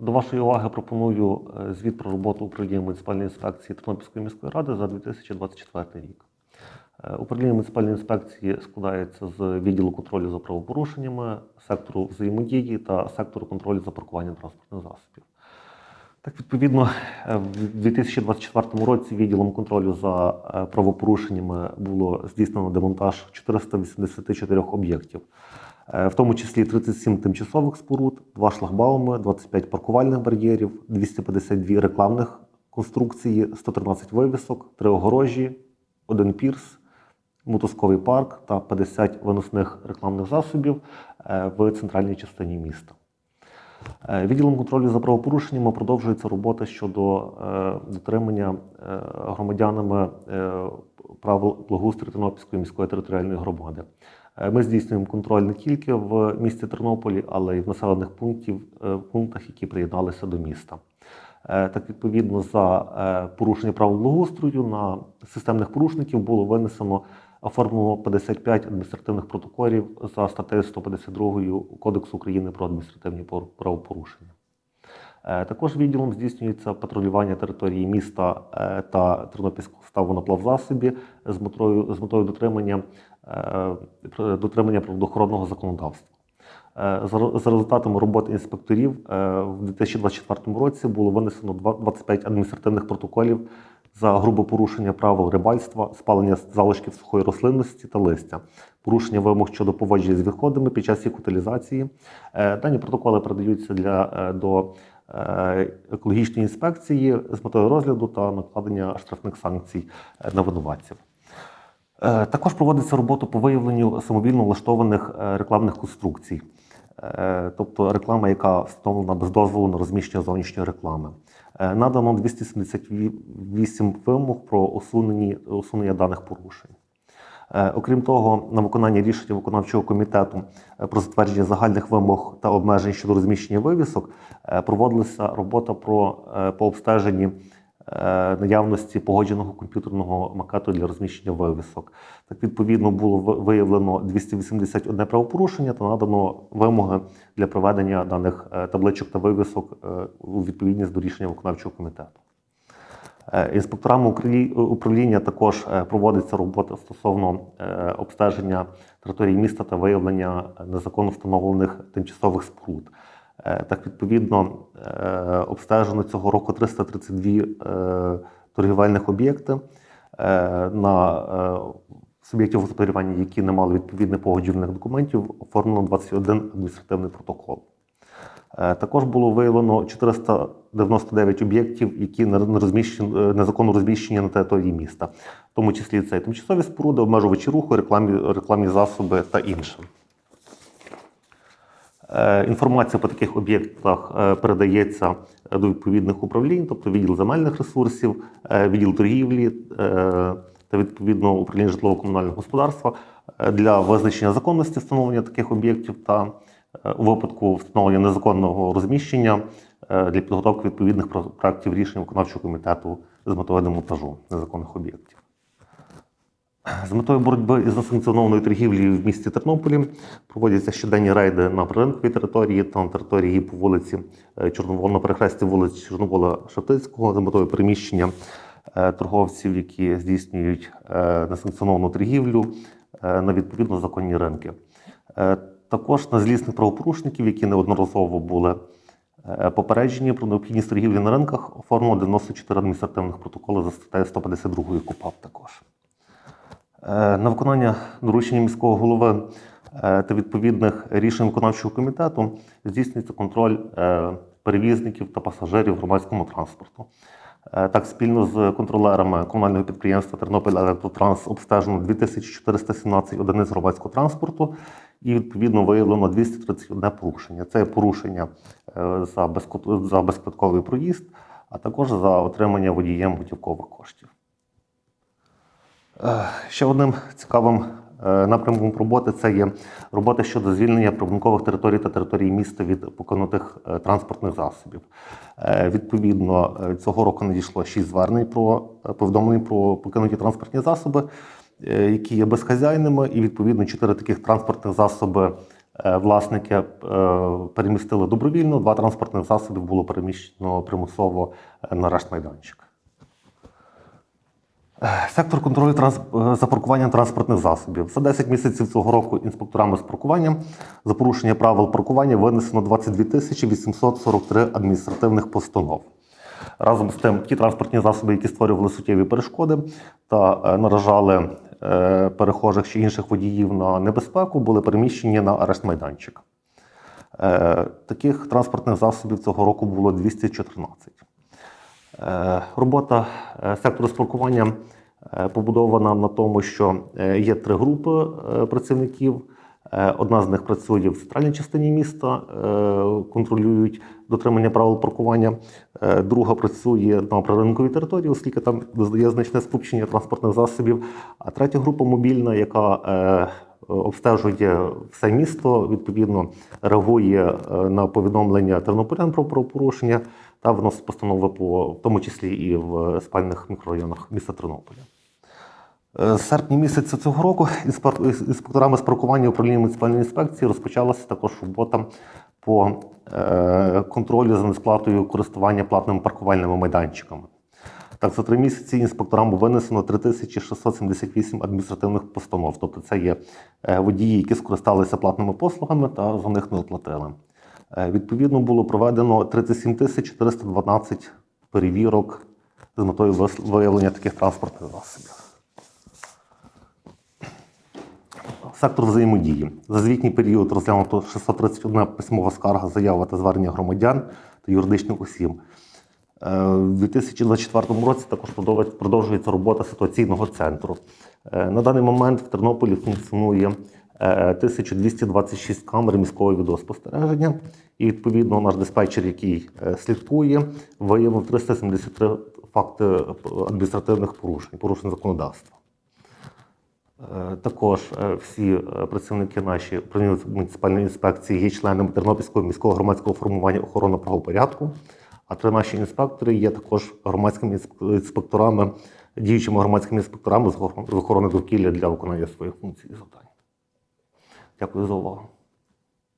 До вашої уваги пропоную е, звіт про роботу управління муніципальної інспекції Тернопільської міської ради за 2024 рік. Е, Управління муніципальної інспекції складається з відділу контролю за правопорушеннями, сектору взаємодії та сектору контролю за паркуванням транспортних засобів. Так, відповідно, е, в 2024 році відділом контролю за правопорушеннями було здійснено демонтаж 484 об'єктів, в тому числі 37 тимчасових споруд, 2 шлагбауми, 25 паркувальних бар'єрів, 252 рекламних конструкції, 113 вивісок, 3 огорожі, 1 пірс, мотузковий парк та 50 виносних рекламних засобів е, в центральній частині міста. Е, Відділом контролю за правопорушеннями продовжується робота щодо е, дотримання е, громадянами е, правил благоустрою Тернопільської міської територіальної громади. Е, Ми здійснюємо контроль не тільки в місті Тернополі, але й в населених пунктів, е, пунктах, які приєдналися до міста. Е, Так, відповідно, за порушення правил благоустрою на системних порушників було винесено оформлено 55 адміністративних протоколів за статтею 152 Кодексу України про адміністративні правопорушення. Також відділом здійснюється патрулювання території міста та Тернопільського ставу на плавзасобі з метою, з метою дотримання, дотримання природоохоронного законодавства. Е, За результатами роботи інспекторів е, в 2024 році було винесено два- 25 адміністративних протоколів за грубе порушення правил рибальства, спалення залишків сухої рослинності та листя, порушення вимог щодо поводження з відходами під час їх утилізації. Е, Дані протоколи передаються для, е, до е, екологічної інспекції з метою розгляду та накладення штрафних санкцій е, на винуватців. Е, Також проводиться робота по виявленню самовільно влаштованих е, рекламних конструкцій, Е, тобто реклама, яка встановлена без дозволу на розміщення зовнішньої реклами. Надано 278 вимог про усунення даних порушень. Окрім того, на виконання рішення виконавчого комітету про затвердження загальних вимог та обмежень щодо розміщення вивісок проводилася робота про, по обстеженні наявності погодженого комп'ютерного макету для розміщення вивісок. Так, відповідно, було виявлено 281 правопорушення та надано вимоги для проведення даних е, табличок та вивісок е, у відповідність до рішення виконавчого комітету. Е, Інспекторами управління також е, проводиться робота стосовно е, обстеження території міста та виявлення незаконно встановлених тимчасових споруд. Е, Так, відповідно, е, обстежено цього року 332 е, торгівельних об'єкти на суб'єктів господарювання, які не мали відповідних погоджувальних документів, оформлено 21 адміністративний протокол. Також було виявлено 499 об'єктів, які розміщені, незаконно розміщені на території міста, в тому числі це тимчасові споруди, обмежувачі руху, рекламні, рекламні засоби та інше. Е, Інформація по таких об'єктах е, передається до відповідних управлінь, тобто відділ земельних ресурсів, е, відділ торгівлі та відповідно управління житлово-комунального господарства для визначення законності встановлення таких об'єктів та у випадку встановлення незаконного розміщення для підготовки відповідних про- проектів рішень виконавчого комітету з метою демонтажу незаконних об'єктів. З метою боротьби із несанкціонованою торгівлею в місті Тернополі проводяться щоденні рейди на приринковій території та на території по вулиці е, Чорновола, на перехресті вулиці Чорновола Шептицького за метою переміщення е, торговців, які здійснюють е, несанкціоновану торгівлю на відповідно законні ринки. Також на злісних правопорушників, які неодноразово були попереджені про необхідність торгівлі на ринках, оформлено 94 адміністративних протоколи за статтею 152 КУПАП також. Е, На виконання доручення міського голови е, та відповідних рішень виконавчого комітету здійснюється контроль е, перевізників та пасажирів громадському транспорту. Так, спільно з контролерами комунального підприємства Тернопіль Електротранс обстежено 2417 одиниць громадського транспорту і відповідно виявлено 231 порушення. Це порушення за безквитковий проїзд, а також за отримання водієм готівкових коштів. Е, Ще одним цікавим е, напрямком роботи це є робота щодо звільнення прибудинкових територій та територій міста від покинутих е, транспортних засобів. Відповідно, цього року надійшло 6 звернень про повідомлень про покинуті транспортні засоби, які є безхазяйними, і відповідно 4 таких транспортних засоби власники перемістили добровільно, два транспортних засоби було переміщено примусово на рештмайданчик. Е, Сектор контролю е, за паркуванням транспортних засобів. За 10 місяців цього року інспекторами з паркування за порушення правил паркування винесено 22 тисячі 843 адміністративних постанов. Разом з тим, ті транспортні засоби, які створювали суттєві перешкоди та е, наражали е, перехожих чи інших водіїв на небезпеку, були переміщені на арешт майданчик. Таких транспортних засобів цього року було 214. Е, Робота е, сектору спілкування е, побудована на тому, що є три групи працівників. Е, Одна з них працює в центральній частині міста, е, контролюють дотримання правил паркування. Е, Друга працює на приринковій території, оскільки там є значне скупчення транспортних засобів. А третя група мобільна, яка обстежує все місто, відповідно реагує на повідомлення тернополян про правопорушення та вносить постанови по в тому числі і в спальних мікрорайонах міста Тернополя. Е, З серпня місяця цього року інспекторами з паркування управління муніципальної інспекції розпочалася також робота по е, контролю за несплатою користування платними паркувальними майданчиками. Так, за три місяці інспекторам винесено 3678 адміністративних постанов. Тобто це є е, водії, які скористалися платними послугами та за них не оплатили. Відповідно, було проведено 37 тисяч 412 перевірок з метою виявлення таких транспортних засобів. Сектор взаємодії. За звітній період розглянуто 631 письмова скарга, заява та звернення громадян та юридичних осіб. Е, У 2024 році також продовжується робота ситуаційного центру. Е, На даний момент в Тернополі функціонує е, 1226 камер міського відеоспостереження. І відповідно наш диспетчер, який е, слідкує, виявив 373 факти е, адміністративних порушень, порушень законодавства. Е, Також е, всі е, працівники наші управління муніципальної інспекції є членами Тернопільського міського громадського формування охорони правопорядку. А три наші інспектори є також громадськими інспекторами, діючими громадськими інспекторами з охорони- довкілля для виконання своїх функцій і завдань. Дякую за увагу.